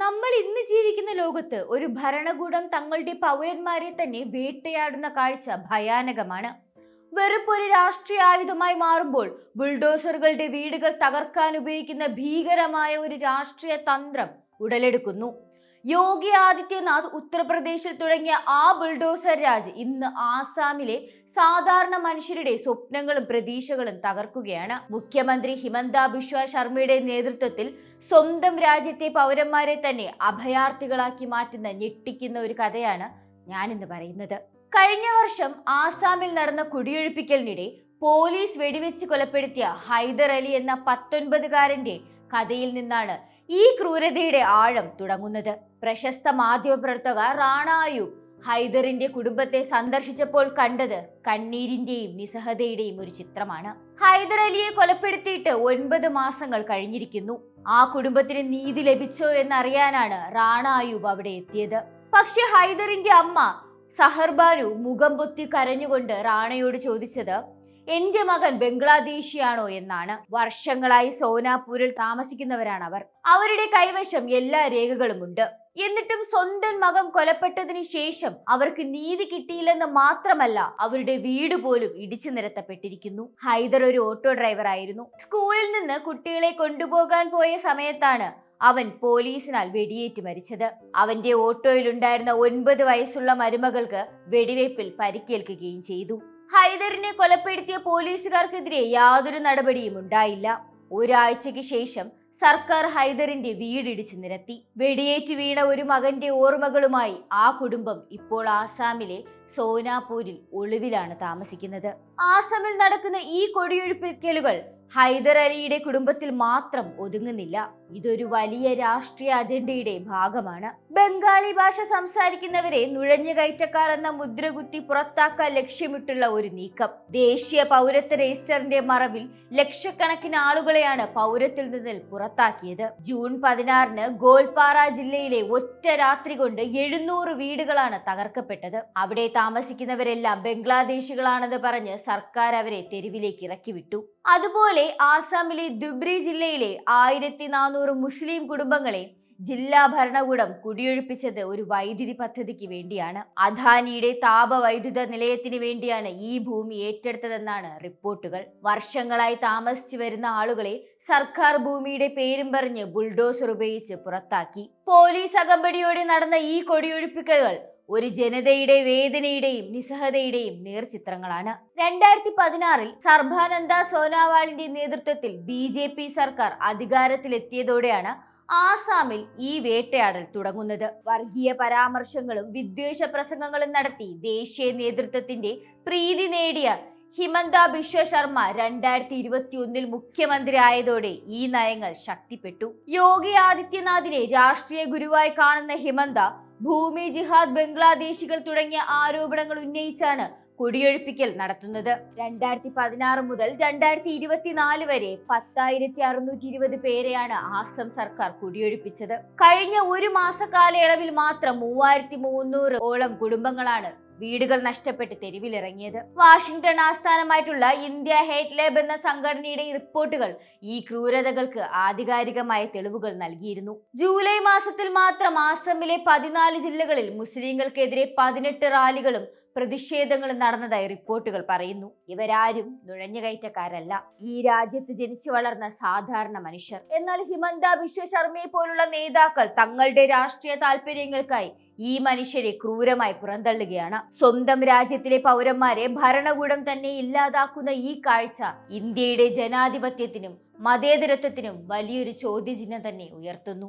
നമ്മൾ ഇന്ന് ജീവിക്കുന്ന ലോകത്ത് ഒരു ഭരണകൂടം തങ്ങളുടെ പൗരന്മാരെ തന്നെ വേട്ടയാടുന്ന കാഴ്ച ഭയാനകമാണ്. വെറുപ്പൊരു രാഷ്ട്രീയ ആയുധമായി മാറുമ്പോൾ ബുൾഡോസറുകളുടെ വീടുകൾ തകർക്കാൻ ഉപയോഗിക്കുന്ന ഭീകരമായ ഒരു രാഷ്ട്രീയ തന്ത്രം ഉടലെടുക്കുന്നു. യോഗി ആദിത്യനാഥ് ഉത്തർപ്രദേശിൽ തുടങ്ങിയ ആ ബുൾഡോസർ രാജ് ഇന്ന് ആസാമിലെ സാധാരണ മനുഷ്യരുടെ സ്വപ്നങ്ങളും പ്രതീക്ഷകളും തകർക്കുകയാണ്. മുഖ്യമന്ത്രി ഹിമന്ത ബിശ്വ ശർമ്മയുടെ നേതൃത്വത്തിൽ സ്വന്തം രാജ്യത്തെ പൗരന്മാരെ തന്നെ അഭയാർത്ഥികളാക്കി മാറ്റുന്ന ഞെട്ടിക്കുന്ന ഒരു കഥയാണ് ഞാനിന്ന് പറയുന്നത്. കഴിഞ്ഞ വർഷം ആസാമിൽ നടന്ന കുടിയൊഴിപ്പിക്കലിനിടെ പോലീസ് വെടിവെച്ച് കൊലപ്പെടുത്തിയ ഹൈദർ അലി എന്ന പത്തൊൻപതുകാരന്റെ കഥയിൽ നിന്നാണ് ഈ ക്രൂരതയുടെ ആഴം തുടങ്ങുന്നത്. പ്രശസ്ത മാധ്യമപ്രവർത്തക റാണായു ഹൈദറിന്റെ കുടുംബത്തെ സന്ദർശിച്ചപ്പോൾ കണ്ടത് കണ്ണീരിന്റെയും നിസ്സഹതയുടെയും ഒരു ചിത്രമാണ്. ഹൈദർ അലിയെ കൊലപ്പെടുത്തിയിട്ട് ഒൻപത് മാസങ്ങൾ കഴിഞ്ഞിരിക്കുന്നു. ആ കുടുംബത്തിന് നീതി ലഭിച്ചോ എന്നറിയാനാണ് റാണായുബ് അവിടെ എത്തിയത്. പക്ഷെ ഹൈദറിന്റെ അമ്മ സഹർബാനു മുഖം പൊത്തി കരഞ്ഞുകൊണ്ട് റാണയോട് ചോദിച്ചത് എന്റെ മകൻ ബംഗ്ലാദേശിയാണോ എന്നാണ്. വർഷങ്ങളായി സോനാപൂരിൽ താമസിക്കുന്നവരാണ് അവർ അവരുടെ കൈവശം എല്ലാ രേഖകളും ഉണ്ട് എന്നിട്ടും സ്വന്തം മകൻ കൊലപ്പെട്ടതിന് ശേഷം അവർക്ക് നീതി കിട്ടിയില്ലെന്ന് മാത്രമല്ല അവരുടെ വീട് പോലും ഇടിച്ചു നിരത്തപ്പെട്ടിരിക്കുന്നു. ഹൈദർ ഒരു ഓട്ടോ ഡ്രൈവർ ആയിരുന്നു. സ്കൂളിൽ നിന്ന് കുട്ടികളെ കൊണ്ടുപോകാൻ പോയ സമയത്താണ് അവൻ പോലീസിനാൽ വെടിയേറ്റ് മരിച്ചത്. അവന്റെ ഓട്ടോയിലുണ്ടായിരുന്ന ഒൻപത് വയസ്സുള്ള മരുമകൾക്ക് വെടിവയ്പിൽ പരിക്കേൽക്കുകയും ചെയ്തു. ഹൈദറിനെ കൊലപ്പെടുത്തിയ പോലീസുകാർക്കെതിരെ യാതൊരു നടപടിയും ഉണ്ടായില്ല. ഒരാഴ്ചയ്ക്ക് ശേഷം സർക്കാർ ഹൈദറിന്റെ വീടിടിച്ചു നിരത്തി. വെടിയേറ്റ് വീണ ഒരു മകന്റെ ഓർമ്മകളുമായി ആ കുടുംബം ഇപ്പോൾ ആസാമിലെ സോനാപൂരിൽ ഒളിവിലാണ് താമസിക്കുന്നത്. ആസാമിൽ നടക്കുന്ന ഈ കൊടിയൊഴിപ്പിക്കലുകൾ ഹൈദർ അലിയുടെ കുടുംബത്തിൽ മാത്രം ഒതുങ്ങുന്നില്ല. ഇതൊരു വലിയ രാഷ്ട്രീയ അജണ്ടയുടെ ഭാഗമാണ്. ബംഗാളി ഭാഷ സംസാരിക്കുന്നവരെ നുഴഞ്ഞു കയറ്റക്കാർ എന്ന മുദ്രകുത്തി പുറത്താക്കാൻ ലക്ഷ്യമിട്ടുള്ള ഒരു നീക്കം. ദേശീയ പൗരത്വ രജിസ്റ്ററിന്റെ മറവിൽ ലക്ഷക്കണക്കിന് ആളുകളെയാണ് പൗരത്തിൽ നിന്ന് പുറത്താക്കിയത്. ജൂൺ പതിനാറിന് ഗോൽപാറ ജില്ലയിലെ ഒറ്റ രാത്രി കൊണ്ട് എഴുന്നൂറ് വീടുകളാണ് തകർക്കപ്പെട്ടത്. അവിടെ താമസിക്കുന്നവരെല്ലാം ബംഗ്ലാദേശികളാണെന്ന് പറഞ്ഞ് സർക്കാർ അവരെ തെരുവിലേക്ക് ഇറക്കി വിട്ടു അതുപോലെ ആസാമിലെ ദുബ്രി ജില്ലയിലെ ആയിരത്തി നാനൂറ് മുസ്ലിം കുടുംബങ്ങളെ ജില്ലാ ഭരണകൂടം കുടിയൊഴിപ്പിച്ചത് ഒരു വൈദ്യുതി പദ്ധതിക്ക് വേണ്ടിയാണ്. അദാനിയുടെ താപവൈദ്യുത നിലയത്തിന് വേണ്ടിയാണ് ഈ ഭൂമി ഏറ്റെടുത്തതെന്നാണ് റിപ്പോർട്ടുകൾ. വർഷങ്ങളായി താമസിച്ചു വരുന്ന ആളുകളെ സർക്കാർ ഭൂമിയുടെ പേരും പറഞ്ഞ് ബുൾഡോസർ ഉപയോഗിച്ച് പുറത്താക്കി. പോലീസ് അകമ്പടിയോടെ നടന്ന ഈ കൊടിയൊഴിപ്പിക്കലുകൾ ഒരു ജനതയുടെ വേദനയുടെയും നിസ്സഹതയുടെയും നേർചിത്രങ്ങളാണ് രണ്ടായിരത്തി പതിനാറിൽ സർബാനന്ദ സോനാവാളിന്റെ നേതൃത്വത്തിൽ ബി ജെ പി സർക്കാർ അധികാരത്തിലെത്തിയതോടെയാണ് ആസാമിൽ ഈ വേട്ടയാടൽ തുടങ്ങുന്നത്. വർഗീയ പരാമർശങ്ങളും വിദ്വേഷ പ്രസംഗങ്ങളും നടത്തി ദേശീയ നേതൃത്വത്തിന്റെ പ്രീതി നേടിയ ഹിമന്ത ബിശ്വ ശർമ്മ രണ്ടായിരത്തി ഇരുപത്തി ഒന്നിൽ മുഖ്യമന്ത്രി ആയതോടെ ഈ നയങ്ങൾ ശക്തിപ്പെട്ടു. യോഗി ആദിത്യനാഥിനെ രാഷ്ട്രീയ ഗുരുവായി കാണുന്ന ഹിമന്ത ഭൂമി ജിഹാദ് ബംഗ്ലാദേശികൾ തുടങ്ങിയ ആരോപണങ്ങൾ ഉന്നയിച്ചാണ് കുടിയൊഴിപ്പിക്കൽ നടത്തുന്നത്. രണ്ടായിരത്തി പതിനാറ് മുതൽ രണ്ടായിരത്തി ഇരുപത്തിനാല് വരെ പത്തായിരത്തി അറുന്നൂറ്റി ഇരുപത് പേരെയാണ് ആസം സർക്കാർ കുടിയൊഴിപ്പിച്ചത്. കഴിഞ്ഞ ഒരു മാസ കാലയളവിൽ മാത്രം മൂവായിരത്തി മുന്നൂറ് ഓളം കുടുംബങ്ങളാണ് വീടുകൾ നഷ്ടപ്പെട്ട് തെരുവിലിറങ്ങിയത്. വാഷിംഗ്ടൺ ആസ്ഥാനമായിട്ടുള്ള ഇന്ത്യ ഹേറ്റ് ലേബ് എന്ന സംഘടനയുടെ റിപ്പോർട്ടുകൾ ഈ ക്രൂരതകൾക്ക് ആധികാരികമായ തെളിവുകൾ നൽകിയിരുന്നു. ജൂലൈ മാസത്തിൽ മാത്രം ആസമിലെ പതിനാല് ജില്ലകളിൽ മുസ്ലിങ്ങൾക്കെതിരെ പതിനെട്ട് റാലികളും പ്രതിഷേധങ്ങളും നടന്നതായി റിപ്പോർട്ടുകൾ പറയുന്നു. ഇവരാരും നുഴഞ്ഞുകയറ്റക്കാരല്ല. ഈ രാജ്യത്ത് ജനിച്ചു വളർന്ന സാധാരണ മനുഷ്യർ. എന്നാൽ ഹിമന്ത ബിശ്വ ശർമ്മയെ പോലുള്ള നേതാക്കൾ തങ്ങളുടെ രാഷ്ട്രീയ താല്പര്യങ്ങൾക്കായി ഈ മനുഷ്യരെ ക്രൂരമായി പുറന്തള്ളുകയാണ്. സ്വന്തം രാജ്യത്തിലെ പൗരന്മാരെ ഭരണകൂടം തന്നെ ഇല്ലാതാക്കുന്ന ഈ കാഴ്ച ഇന്ത്യയുടെ ജനാധിപത്യത്തിനും മതേതരത്വത്തിനും വലിയൊരു ചോദ്യചിഹ്നം തന്നെ ഉയർത്തുന്നു.